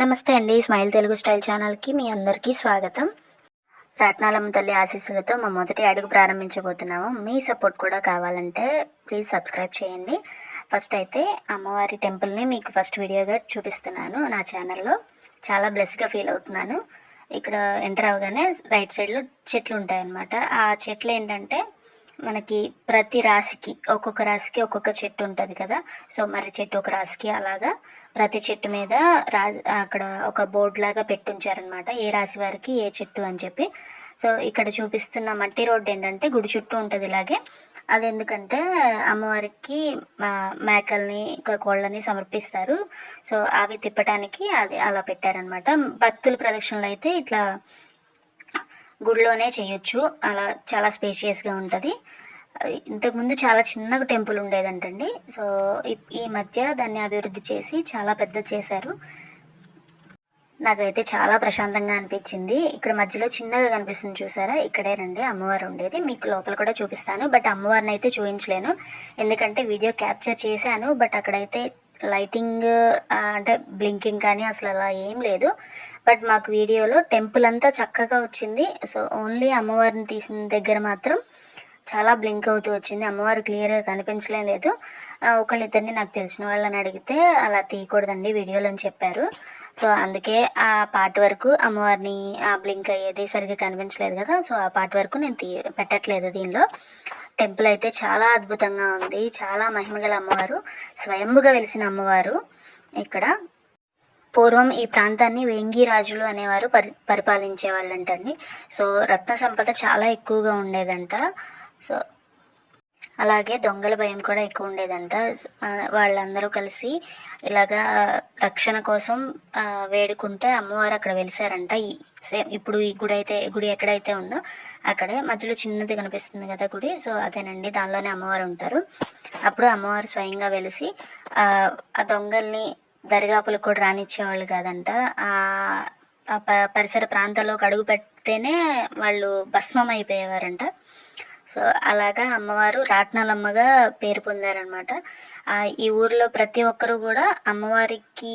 నమస్తే అండి smile Telugu style ఛానల్కి మీ అందరికీ స్వాగతం. రత్నాలమ్మ తల్లి ఆశీస్సులతో మా మొదటి అడుగు ప్రారంభించబోతున్నాము. మీ సపోర్ట్ కూడా కావాలంటే ప్లీజ్ సబ్స్క్రైబ్ చేయండి. ఫస్ట్ అయితే అమ్మవారి టెంపుల్ని మీకు ఫస్ట్ వీడియోగా చూపిస్తున్నాను నా ఛానల్లో. చాలా బ్లెస్గా ఫీల్ అవుతున్నాను. ఇక్కడ ఎంటర్ అవగానే రైట్ సైడ్లో చెట్లు ఉంటాయన్నమాట. ఆ చెట్లు ఏంటంటే మనకి ప్రతి రాశికి ఒక్కొక్క రాశికి ఒక్కొక్క చెట్టు ఉంటుంది కదా. సో మర్రి చెట్టు ఒక రాశికి అలాగా ప్రతి చెట్టు మీద రా అక్కడ ఒక బోర్డు లాగా పెట్టుంచారనమాట. ఏ రాశి వారికి ఏ చెట్టు అని చెప్పి. సో ఇక్కడ చూపిస్తున్న మట్టి రోడ్డు ఏంటంటే గుడి చుట్టూ ఉంటుంది ఇలాగే. అది ఎందుకంటే అమ్మవారికి మా- మేకల్ని కోళ్ళని సమర్పిస్తారు. సో అవి తిప్పటానికి అది అలా పెట్టారనమాట. భక్తుల ప్రదక్షిణలు అయితే ఇట్లా గుడిలోనే చేయొచ్చు. అలా చాలా స్పేషియస్గా ఉంటుంది. ఇంతకుముందు చాలా చిన్నగా టెంపుల్ ఉండేదంటండి. సో ఈ మధ్య దాన్ని అభివృద్ధి చేసి చాలా పెద్ద చేశారు. నాకైతే చాలా ప్రశాంతంగా అనిపించింది. ఇక్కడ మధ్యలో చిన్నగా కనిపిస్తుంది చూసారా? ఇక్కడే రండి అమ్మవారు ఉండేది. మీకు లోపల కూడా చూపిస్తాను. బట్ అమ్మవారిని అయితే చూపించలేను ఎందుకంటే వీడియో క్యాప్చర్ చేశాను. బట్ అక్కడైతే లైటింగ్ అంటే బ్లింకింగ్ కానీ అసలు అలా ఏం లేదు. బట్ మాకు వీడియోలో టెంపుల్ అంతా చక్కగా వచ్చింది. సో ఓన్లీ అమ్మవారిని తీసిన దగ్గర మాత్రం చాలా బ్లింక్ అవుతూ వచ్చింది. అమ్మవారు క్లియర్గా కనిపించలేం లేదు. ఆ, ఒకళ్ళిద్దరిని నాకు తెలిసిన వాళ్ళని అడిగితే అలా తీయకూడదండి వీడియోలో అని చెప్పారు. సో అందుకే ఆ పార్ట్ వరకు అమ్మవారిని ఆ బ్లింక్ అయ్యేది సరిగ్గా కనిపించలేదు కదా. సో ఆ పార్ట్ వరకు నేను తీ పెట్టట్లేదు దీనిలో. టెంపుల్ అయితే చాలా అద్భుతంగా ఉంది. చాలా మహిమగల అమ్మవారు. స్వయంభుగా వెలిసిన అమ్మవారు ఇక్కడ. పూర్వం ఈ ప్రాంతాన్ని వేంగి రాజులు అనేవారు పరి పరిపాలించే వాళ్ళంటండి సో రత్న సంపద చాలా ఎక్కువగా ఉండేదంట. సో అలాగే దొంగల భయం కూడా ఎక్కువ ఉండేదంట. వాళ్ళందరూ కలిసి ఇలాగా రక్షణ కోసం వేడుకుంటే అమ్మవారు అక్కడ వెలిసారంట. ఈ సేమ్ ఇప్పుడు ఈ గుడి అయితే గుడి ఎక్కడైతే ఉందో అక్కడే మధ్యలో చిన్నది కనిపిస్తుంది కదా గుడి. సో అదేనండి. దానిలోనే అమ్మవారు ఉంటారు. అప్పుడు అమ్మవారు స్వయంగా వెలిసి ఆ దొంగల్ని దరిదాపులకు కూడా రానిచ్చేవాళ్ళు కాదంట. ఆ ప- పరిసర ప్రాంతాల్లోకి అడుగు పెడితేనే వాళ్ళు భస్మం అయిపోయేవారంట. సో అలాగా అమ్మవారు రాట్నాలమ్మగా పేరు పొందారనమాట ఈ ఊరిలో ప్రతి ఒక్కరూ కూడా అమ్మవారికి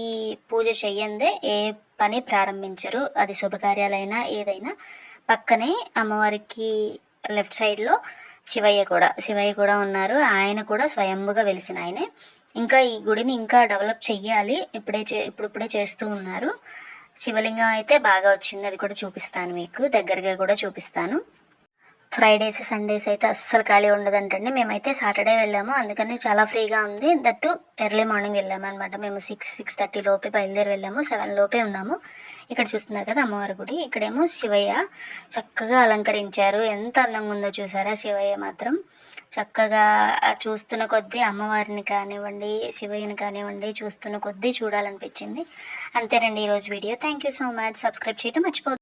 పూజ చెయ్యందే ఏ పని ప్రారంభించరు. అది శుభకార్యాలైనా ఏదైనా పక్కనే అమ్మవారికి లెఫ్ట్ సైడ్లో శివయ్య కూడా శివయ్య కూడా ఉన్నారు. ఆయన కూడా స్వయంభుగా వెలిసిన ఆయనే. ఇంకా ఈ గుడిని ఇంకా డెవలప్ చెయ్యాలి. ఇప్పుడే చే ఇప్పుడిప్పుడే చేస్తూ ఉన్నారు. శివలింగం అయితే బాగా వచ్చింది. అది కూడా చూపిస్తాను మీకు. దగ్గరగా కూడా చూపిస్తాను. ఫ్రైడేస్ సండేస్ అయితే అస్సలు ఖాళీ ఉండదంటండి. మేమైతే సాటర్డే వెళ్ళాము. అందుకని చాలా ఫ్రీగా ఉంది. దట్టు ఎర్లీ మార్నింగ్ వెళ్ళాము అనమాట మేము సిక్స్ సిక్స్ థర్టీ లోపే బయలుదేరి వెళ్ళాము. సెవెన్ లోపే ఉన్నాము. ఇక్కడ చూస్తున్నారు కదా అమ్మవారి గుడి. ఇక్కడేమో శివయ్య చక్కగా అలంకరించారు. ఎంత అందంగా ఉందో చూసారా శివయ్య మాత్రం? చక్కగా చూస్తున్న కొద్దీ అమ్మవారిని కానివ్వండి శివయ్యని కానివ్వండి చూస్తున్న కొద్దీ చూడాలనిపించింది. అంతేనండి ఈరోజు video. Thank you so much subscribe చేయటం మర్చిపోతుంది